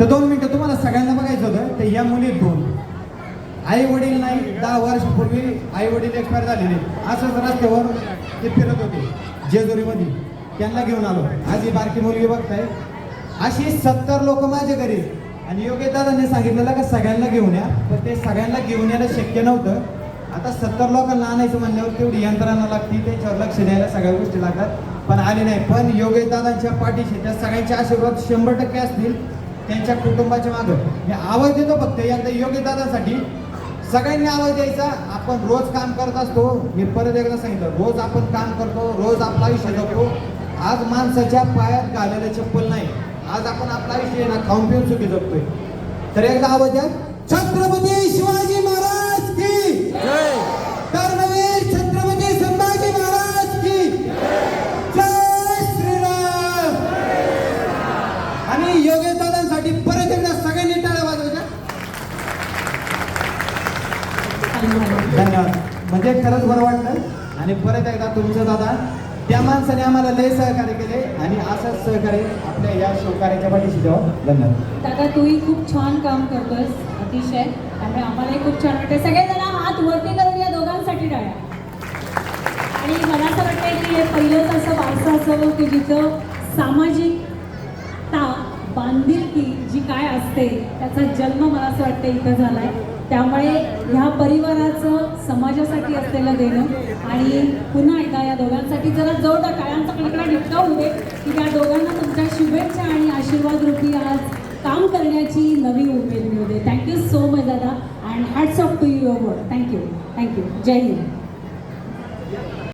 तर दोन मिनटं तुम्हाला सगळ्यांना बघायचं होतं तर या मुली दोन. आई वडील नाही दहा वर्षापूर्वी आई वडील एक्सपायर झालेले. असंच रस्त्यावर ते फिरत होते जेजुरीमध्ये. त्यांना घेऊन आलो. आज ही बारकी मुलगी बघताय. अशी सत्तर लोक माझ्या घरी. आणि योग्य दादांनी सांगितलेलं का सगळ्यांना घेऊन या. पण ते सगळ्यांना घेऊन यायला शक्य नव्हतं. आता सत्तर लोकांना आणायचं म्हणल्यावर तेवढी यंत्रणा लागती त्याच्यावर लक्ष द्यायला सगळ्या गोष्टी लागतात. पण आले नाही. पण योगेश दादांच्या पाठीशी त्या सगळ्यांचे आशीर्वाद शंभर टक्के असतील. त्यांच्या कुटुंबाच्या मागं. मी आवाज देतो फक्त यांच्या योग्य दादासाठी. सगळ्यांनी आवाज द्यायचा. आपण रोज काम करत असतो. मी परत एकदा सांगितलं रोज आपण काम करतो रोज आपलं आयुष्य जगतो. आज माणसाच्या पायात घालायला चप्पल नाही. आज आपण आपलं आयुष्य ना खाऊन पिऊन सुखी जगतोय. तर एकदा आवाज द्या. छत्रपती शिवाय धन्यवाद. म्हणजे खरंच बरं वाटलं. आणि परत एकदा तुमचं दादा त्या माणसाने आम्हाला लय सहकार्य केले आणि असंच सहकार्य आपल्या या सहकार्याच्या पाठीशी द्यावं धन्यवाद. दादा तूही खूप छान काम करतोस अतिशय. त्यामुळे आम्हालाही खूप छान वाटतं सगळेजण हात वरती करून या दोघांसाठी टाळ्या. आणि मला असं वाटतंय की हे पहिलंच असं वारसा असं की जिथं सामाजिकता बांधिलकी जी काय असते त्याचा जन्म मला असं वाटतं इथं झालाय. त्यामुळे ह्या परिवाराचं समाजासाठी असलेलं देणं आणि पुन्हा एकदा या दोघांसाठी जरा जोरदार टाळ्यांचा कडकडा होऊ दे की त्या दोघांना तुमच्या शुभेच्छा आणि आशीर्वाद रूपी आज काम करण्याची नवी उमेद मिळू दे. थँक्यू सो मच दादा. And hats off to your word thank you thank you Jai Hind